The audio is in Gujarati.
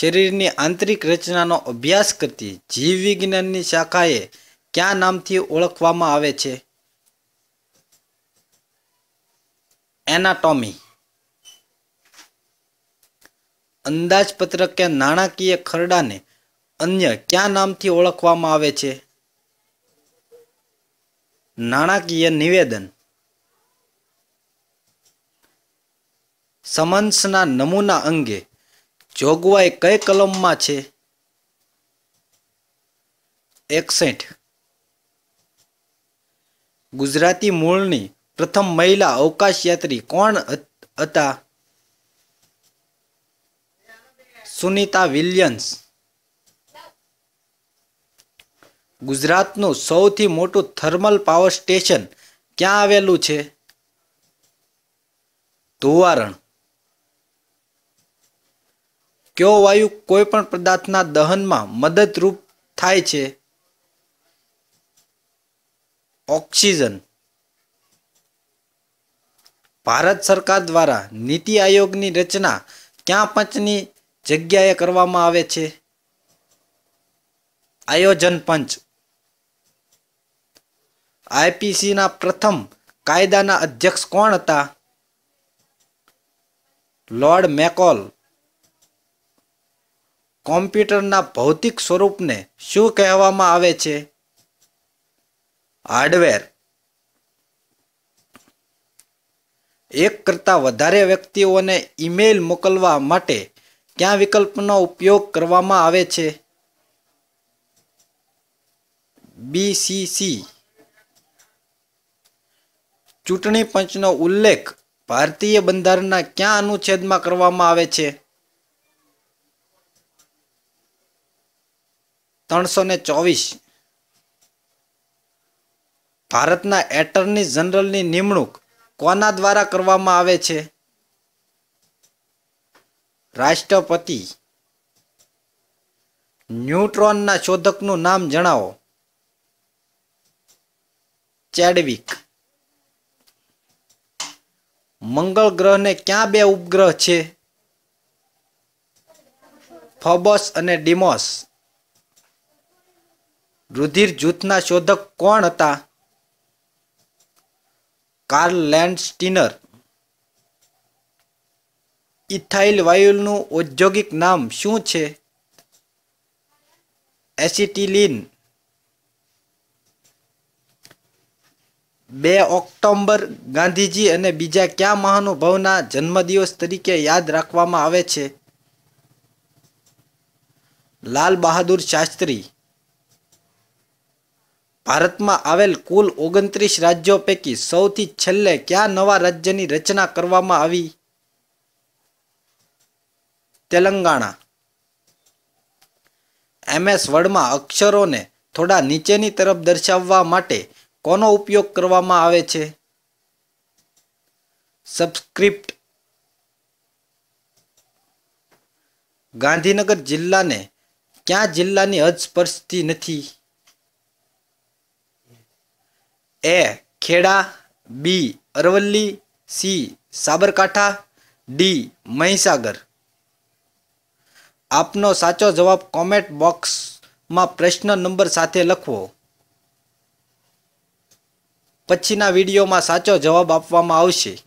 શરીરની આંતરિક રચનાનો અભ્યાસ કરતી જીવવિજ્ઞાનની શાખાએ કયા નામથી ઓળખવામાં આવે છે? એનાટોમી. અંદાજપત્રક કે નાણાકીય ખરડાને અન્ય કયા નામથી ઓળખવામાં આવે છે? નાણાકીય નિવેદન. સમન્સના નમૂના અંગે જોગવાઈ કઈ કલમમાં છે? એકસઠ. ગુજરાતી મૂળની પ્રથમ મહિલા અવકાશયાત્રી કોણ હતા સુનિતા વિલિયમ્સ. ગુજરાતનું સૌથી મોટું થર્મલ પાવર સ્ટેશન ક્યાં આવેલું છે? ધુવારણ. કયો વાયુ કોઈ પણ પદાર્થના દહનમાં મદદરૂપ થાય છે? ઓક્સિજન. ભારત સરકાર દ્વારા નીતિ આયોગની રચના ક્યાં પંચની જગ્યાએ કરવામાં આવે છે? આયોજન પંચ. આઈપીસીના પ્રથમ કાયદાના અધ્યક્ષ કોણ હતા? લોર્ડ મેકોલ. કોમ્પ્યુટરના ભૌતિક સ્વરૂપને શું કહેવામાં આવે છે? હાર્ડવેર. એક કરતાં વધારે વ્યક્તિઓને ઈમેલ મોકલવા માટે કયા વિકલ્પનો ઉપયોગ કરવામાં આવે છે? બીસીસી. ચૂંટણી પંચનો ઉલ્લેખ ભારતીય બંધારણના ક્યાં અનુચ્છેદમાં કરવામાં આવે છે? ત્રણસો ને ચોવીસ. ભારતના એટર્ની જનરલની નિમણૂક કોના દ્વારા કરવામાં આવે છે? રાષ્ટ્રપતિ. ન્યુટ્રોનના શોધકનું નામ જણાવો. ચેડવિક. મંગળ ગ્રહને ક્યાં બે ઉપગ્રહ છે? ફોબોસ અને ડિમોસ. રુધિર જૂથના શોધક કોણ હતા? Karl Landsteiner. ઇથાઇલ વાયુલનું ઔદ્યોગિક નામ શું છે? એસિટિલિન. બે ઓક્ટોબર ગાંધીજી અને બીજા કયા મહાનુભાવના જન્મદિવસ તરીકે યાદ રાખવામાં આવે છે? લાલ બહાદુર શાસ્ત્રી. ભારતમાં આવેલ કુલ ઓગણત્રીસ રાજ્યો પૈકી સૌથી છેલ્લે કયા નવા રાજ્યની રચના કરવામાં આવી? તેલંગાણા. એમએસ વર્ડમાં અક્ષરોને થોડા નીચેની તરફ દર્શાવવા માટે કોનો ઉપયોગ કરવામાં આવે છે? સબસ્ક્રિપ્ટ. ગાંધીનગર જિલ્લાને ક્યાં જિલ્લાની હદ સ્પર્શતી નથી? A Kheda, B Aravalli, C Sabarkantha, D Mahisagar. આપનો સાચો જવાબ કોમેન્ટ બોક્સમાં પ્રશ્ન નંબર સાથે લખવો. પછીના વિડીયોમાં સાચો જવાબ આપવામાં આવશે.